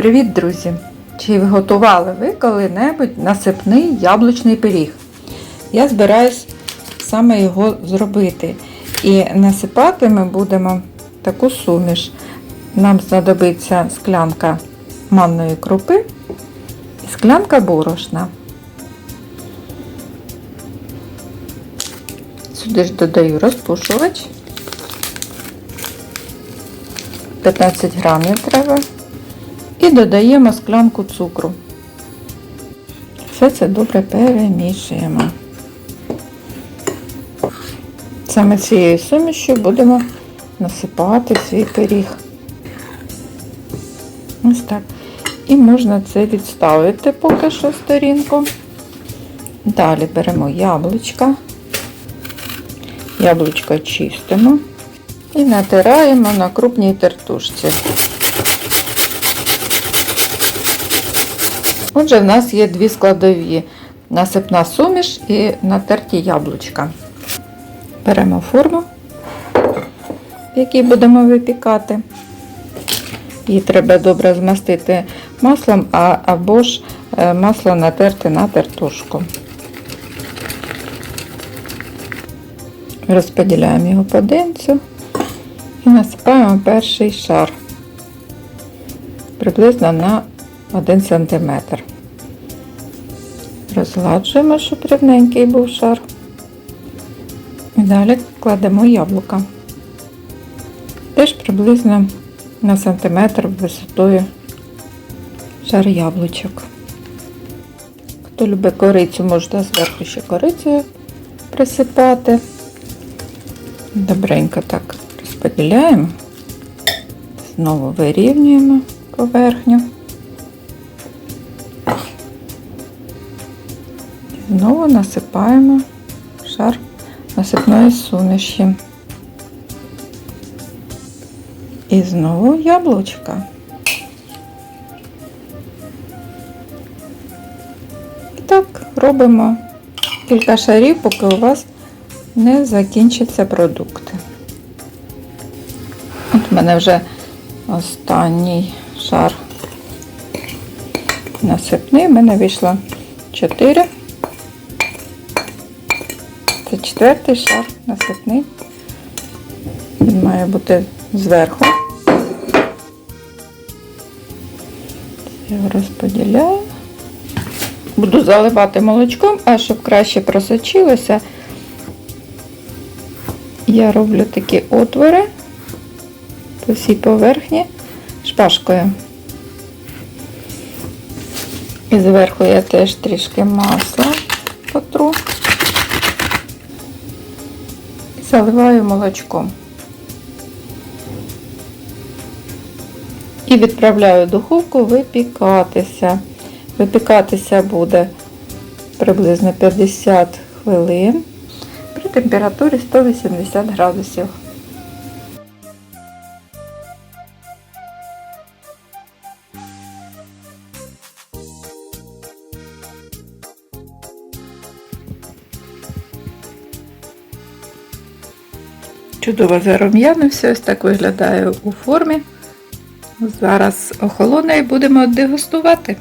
Привіт, друзі! Чи готували ви коли-небудь насипний яблучний пиріг? Я збираюсь саме його зробити. І насипати ми будемо таку суміш. Нам знадобиться склянка манної крупи і склянка борошна. Сюди ж додаю розпушувач. 15 грамів треба. І додаємо склянку цукру. Все це добре перемішуємо. Саме цією сумішю будемо насипати свій пиріг. Ось так. І можна це відставити поки що сторінку. Далі беремо яблучка. Яблучко чистимо і натираємо на крупній тертушці. Отже, в нас є дві складові: насипна суміш і натерті яблучка. Беремо форму, в якій будемо випікати. Її треба добре змастити маслом, або ж е, масло натерти на тертушку. Розподіляємо його по денцю і насипаємо перший шар приблизно на 1 см. Розгладжуємо, щоб рівненький був шар. І далі кладемо яблука. Теж приблизно на сантиметр висотою шар яблучок. Хто любить корицю, можна зверху ще корицею присипати. Добренько так розподіляємо, знову вирівнюємо поверхню. Знову насипаємо шар насипної суміші. І знову яблучка. І так робимо кілька шарів, поки у вас не закінчаться продукти. От у мене вже останній шар насипний, в мене вийшло 4. Це четвертий шар насипний. Він має бути зверху. Я розподіляю. Буду заливати молочком, а щоб краще просочилося, я роблю такі отвори по всій поверхні шпажкою. І зверху я теж трішки масла заливаю молочком. І відправляю в духовку випікатися. Випікатися буде приблизно 50 хвилин при температурі 180 градусів. Чудово зарум'янився, ось так виглядає у формі. Зараз охолоне і будемо дегустувати.